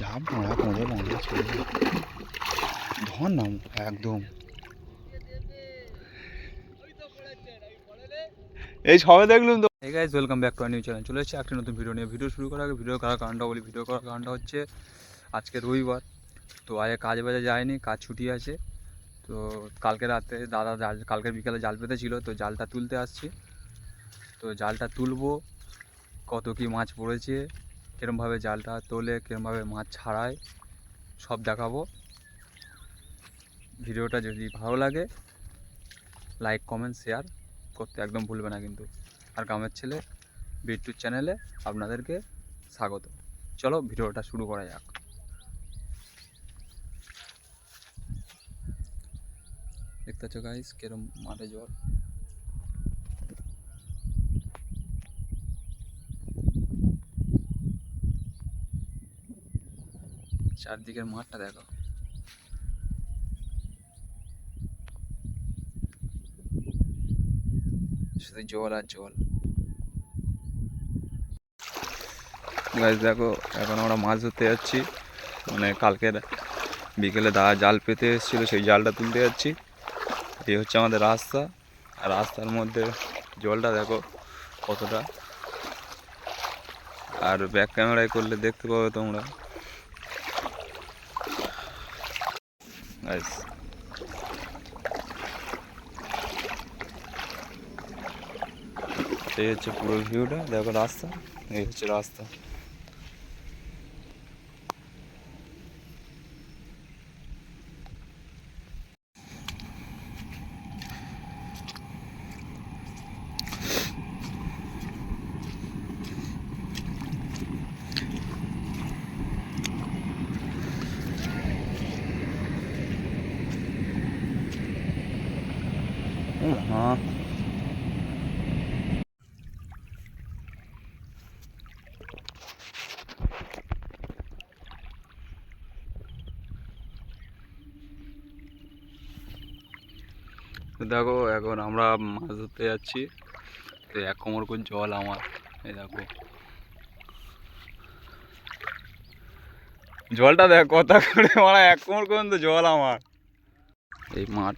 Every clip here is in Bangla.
যা মারা পড়ে বাংলা ছেড়ে। ধর না, একদম। এই সবে দেখলুম তো। এই guys welcome back to new channel চলে এসেছি একটা নতুন ভিডিও নিয়ে। ভিডিও শুরু করার আগে ভিডিও করার কারণটা বলি। ভিডিও করার কারণটা হচ্ছে, আজকে রবিবার। তো আজকে কাজ বাজে যায়নি, কাজ ছুটি আছে। তো কালকে রাতে দাদা জাল কালকে বিকালে জাল পেতে ছিল তো জালটা তুলতে আসছি। তো জালটা তুলবো, কত কি মাছ পড়েছে কীরমভাবে জালটা তোলে, কীরমভাবে মাছ ছাড়ায়, সব দেখাবো। ভিডিওটা যদি ভালো লাগে লাইক কমেন্ট শেয়ার করতে একদম ভুলবে না কিন্তু। আর গ্রামের ছেলে বিট্টুর চ্যানেলে আপনাদেরকে স্বাগত। চলো ভিডিওটা শুরু করা যাক। দেখতে পাচ্ছ গাইস কিরম মাঠে জল। চারদিকের মাঠটা দেখো। শুধু জল আর জল। দেখো, এখন আমরা মাছ ধরতে যাচ্ছি। মানে কালকের বিকেলে দা জাল পেতে এসেছিল, সেই জালটা তুলতে যাচ্ছি। এই হচ্ছে আমাদের রাস্তা। আর রাস্তার মধ্যে জলটা দেখো কতটা। আর ব্যাক ক্যামেরায় করলে দেখতে পাবে তোমরা। Guys. এই হচ্ছে পুরো ভিউটা দেখো রাস্তা এই হচ্ছে রাস্তা হ্যাঁ তো দেখো, এখন আমরা মাছ ধরতে যাচ্ছি। তো এক কোমর করে জল আমার, এই দেখো। জলটা দেখ কথা করে মারা, এক কোমর পর্যন্ত জল আমার। এই মাঠ।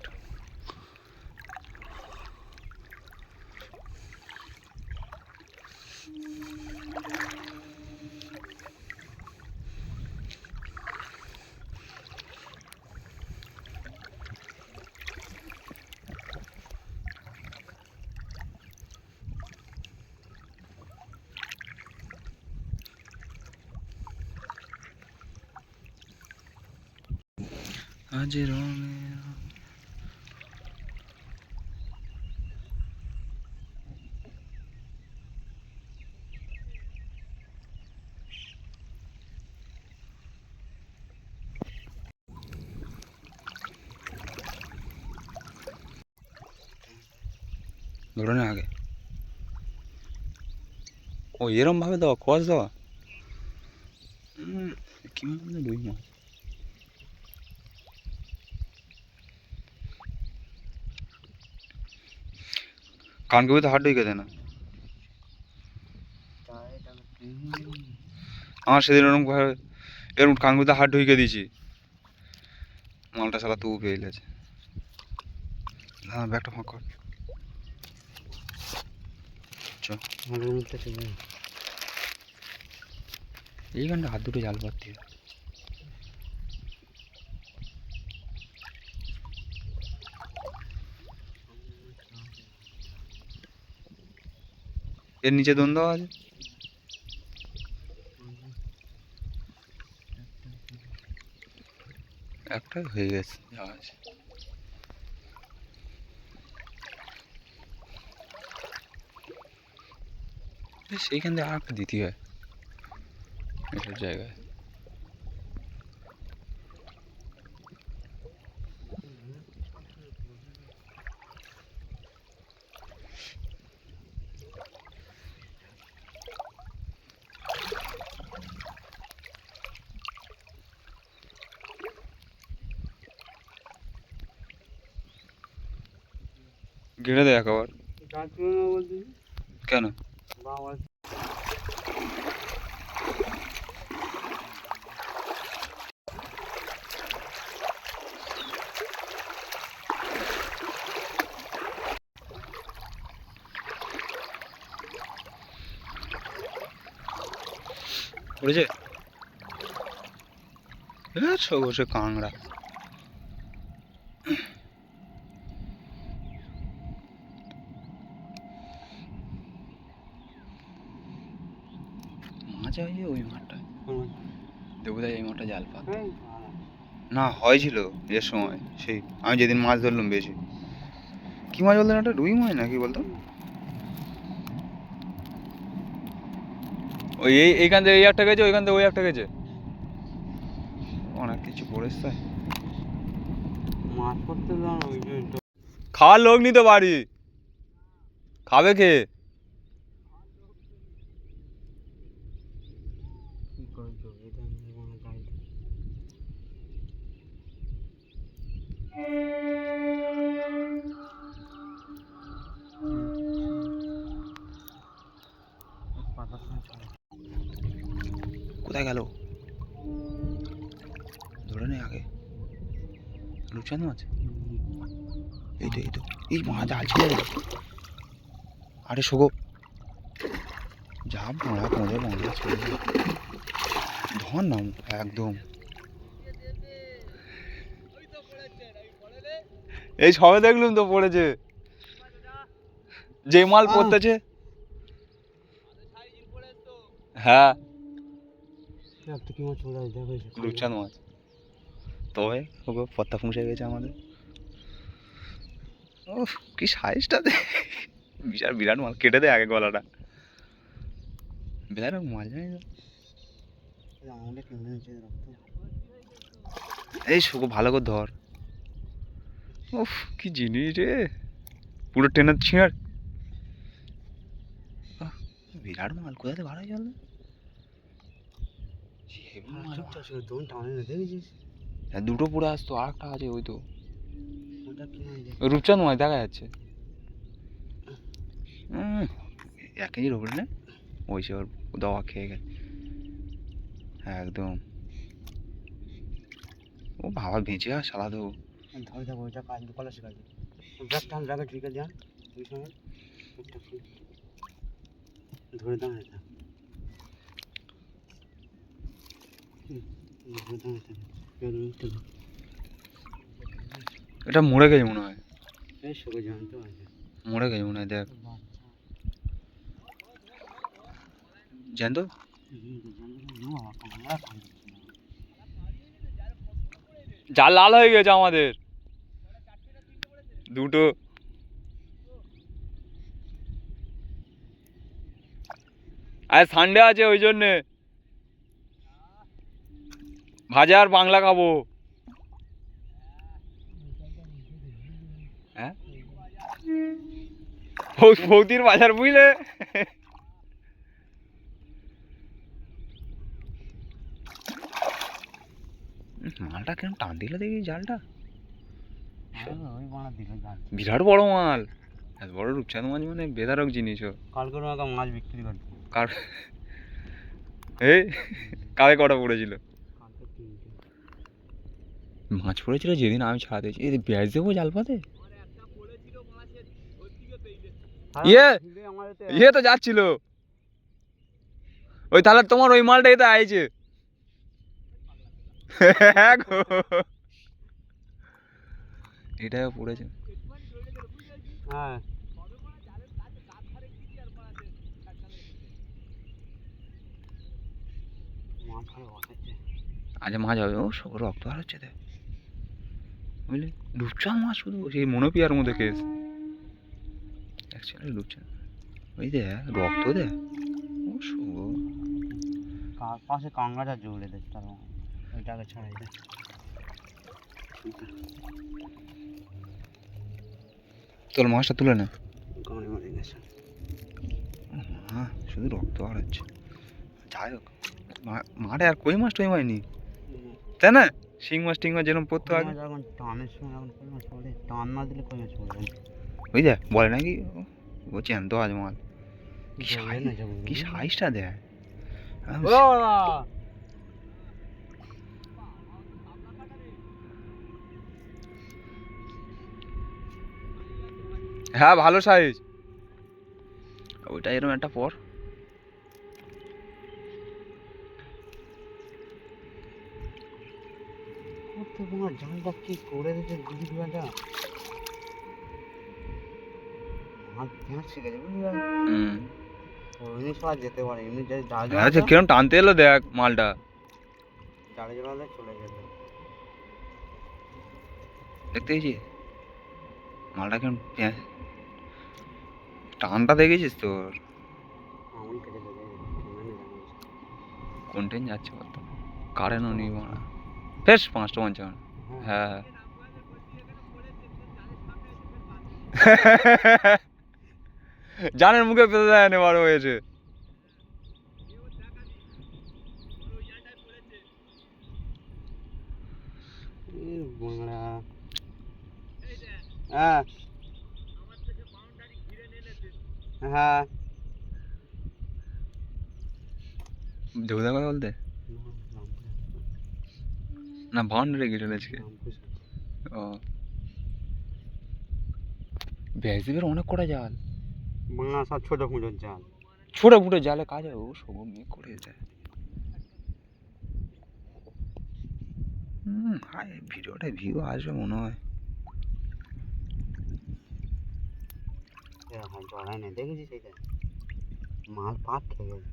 আজ রঙে ধরে না আগে ও এরম ভাবে দেওয়া কস দেওয়া কি মানে রুই কানকে তো হাট ঢুকে দেয় না? আমার সেদিন ওরকম এরকম কানগুতে হাট ঢুকে দিয়েছি। মালটা সালা তবু পেয়ে গেছে। হ্যাঁ ব্যাগটা ফাঁক কর। এইখানটা হাত দুটো জাল পাতি এর নিচে দ্বন্দ্ব আছে। একটা হয়ে গেছে। আছে। সেইখান থেকে আর একটা দিতে হয়। এসব জায়গায়। ঘিরে দেয় একেবার কেন? পড়েছে সব বসে কাঁংড়া মাছ হয়েছে ওই মাঠটা দেবুদাই এই মাঠটা জাল পাত না হয়েছিল এর সময়। সেই আমি যেদিন মাছ ধরলাম বেশি। কি মাছ বলতেন একটা রুই মাছ নাকি বলতো? ওই এই এইখান থেকে এই একটা গেছে ওইখান থেকে ওই একটা গেছে। অনেক কিছু পড়েছে। মাছ করতে গেলাম খাওয়ার লোক নিতে পারি খাবে কে কি? কোথায় গেল? ধরে নে আগে। লুচান মাছ এই তো এই তো। এই মাছ আছে আরে শোগো। যা মারা পড়ে মনে চলে ধর নাম, একদম। এই সবে দেখলুম তো পড়েছে। যে মাল পড়তেছে। হ্যাঁ। কি মাছ দেখো রূপচাঁদ মাছ। তবে ওকে পত্তা ফুঁসে গেছে আমাদের। ও কি সাইজটা দে। বিশাল বিরাট মাল কেটে দে আগে গলাটা। বিরাট মাছ জানি না। আমাদের কেমন হয়েছে রক্ত। এই শুকো ভালো করে ধর। উফ কি জিনিস রে। পুরো টেনে ছিঁড়। বিরাট মাল থেকে ভাড়া চল চুপচাপ ছিল দোন টানে না দেখেছিস দুটো পুরো আসতো আর একটা আছে ওই তো। রূপচাঁদ মাছ দেখা যাচ্ছে। এক কেজির ওপরে না। ওই সে ওর দাওয়া খেয়ে গেছে। একদম। ও বাবা বেঁচে আর সালা দেবো ধরে থাকো ওইটা কাজ দোকানে শেখাচ্ছে ব্যাগ টান রাখে ঠিক আছে কি? ধরে দাঁড়ায় থাক হুম, ধরে দাঁড়ায় থাক এবার মুখটা ধর। এটা মরে গেছে মনে হয়। মরে গেছে মনে হয় দেখ। জান তো যা লাল হয়ে গেছে আমাদের। দুটো। আজ সানডে আছে ওই জন্যে। ভাজা আর বাংলা খাব। হ্যাঁ? বৌদির বাজার বুঝলে? মালটা কেমন টান দিল দেখি জালটা? বিরাট বড় মাল। এত বড় রূপচাঁদ মাছ মানে বেদারক জিনিস কালকে মাছ বিক্রি করতে। কার এই কালে কটা পড়েছিল? মাছ পড়েছিল যেদিন আমি ছাড়াতে এই ব্যাস দেবো জাল পাতে? ইয়ে! ইয়ে তো যাচ্ছিল। ওই তাহলে তোমার ওই মালটাই তো আইছে। হ্যাঁ এটাও পড়েছে। হ্যাঁ। আজ মাছ হবে ও সব রক্ত আর হচ্ছে বুঝলি রূপচাঁদ মাছ শুধু সেই মনোপিয়ার মধ্যে কেস অ্যাকচুয়ালি রূপচাঁদ ওই দেখ রক্ত দেখ ও শুভ পাশে কাঙ্গাটা জুড়ে দেখ তার ওইটাকে ছাড়াই দে তোর মাছটা তুলে না। হ্যাঁ শুধু রক্ত আর হচ্ছে যাই হোক মা- মাঠে আর কই মাছ টই মাইনি তাই না? শিং মাছ টিং মাছ যেরকম পড়তো আগে। যখন টানের সময় এখন কই মাছ পড়ে টান না দিলে কই মাছ পড়বে ওই বলে নাকি ও- আজ মাল কি সাইজ কি সাইজটা বাবা! হ্যাঁ ভালো সাইজ। ওইটা এরকম একটা পর তোমার জালটা কি করে দিচ্ছে গুলি গুলাটা মাছ ফেঁস শিখে যাবে বুঝলি ভাই? হুম এমনি সব যেতে পারে এমনি যদি জাল আচ্ছা কিরম টানতে এলো দেখ মালটা। দেখতে মালটা কেমন টানটা দেখেছিস তোর? আমন কেটে দেবে কেমন জানিস। কোন ট্রেন যাচ্ছে বলতো? কারেন্টও নেই মারা বেশ পাঁচটা পঞ্চান্ন। হ্যাঁ। জানের মুখে পেতে দেয় না বড় হয়েছে হ্যাঁ। হ্যাঁ। দেবদা কথা বলতে। না বাউন্ডারি গেটে আজকে। ও। ব্যাসদেবের অনেক কটা জাল। বাংলা সব ছোট কুঁচোর জাল। ছোট ফুটো জালে কাজ হবে ও সব মেয়ে করে যায়। হুম হাই ভিডিওটা ভিউ আসবে মনে হয়। এরকম জড়াই নেই দেখেছিস সেইটা মাল পাক খেয়ে গেছে।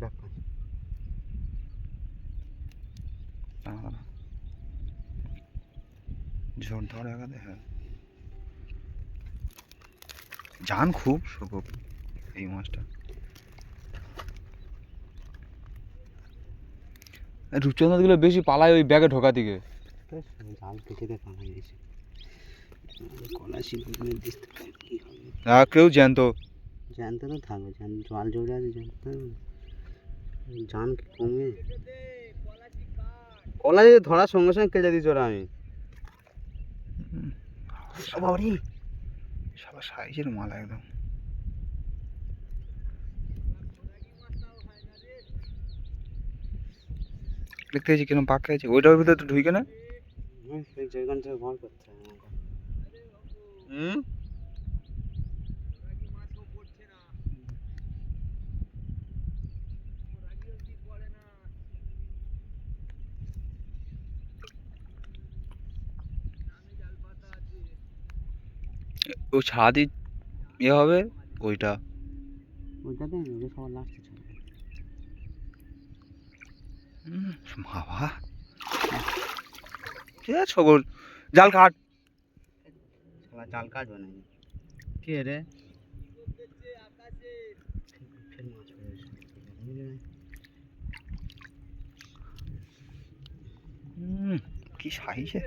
ব্যাপার। একাদে হ্যাঁ জান খুব শুভ এই মাছটা। রূপচন্দ্রগুলো বেশি পালায় ওই ব্যাগে ঢোকা দিকে। জাল কেটে পালা গেছে। কলা শিল্পগুলো দিতে কি হবে আর কেউ জ্যান্ত? জানতে তো থাকবে জান জল জড়ে আছে জান কমে কলা যদি ধরার সঙ্গে সঙ্গে কেটে দিচ্ছ ওরা আমি। বাবারি। সারা সাইজের মাল একদম। দেখতে গেছি কিরম পাক আছে। ওইটার ভিতরে তো ঢুকে না? আমাকে। হুম? ও ছাদি ইয়ে হবে ওইটা। সবার লাস্টে ছাড়বে হুম, বাবা। ঠিক আছে সগর জাল কাট। সবার জাল কাটবে না কি রে? কি সাইজে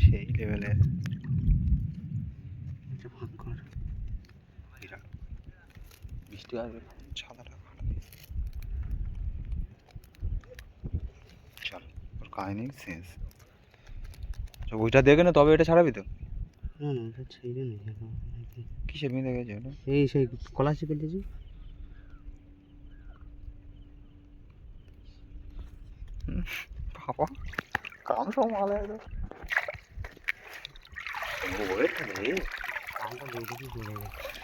সেই লেভেলের এটা ফাঁক কর বিরাট বৃষ্টি আসবে ছাতাটা চল ওর কাহিনি শেষ। ওইটা দেখে না তবে এটা ছাড়াবি তো? না না ওটা ছেড়ে নেই কিসের মেয়ে দেখেছে ওটা? এই সেই কলা শিখে দিয়েছি বাবা কাম সব মাল একদম দিয়ে দিয়েছি চলে গেছে?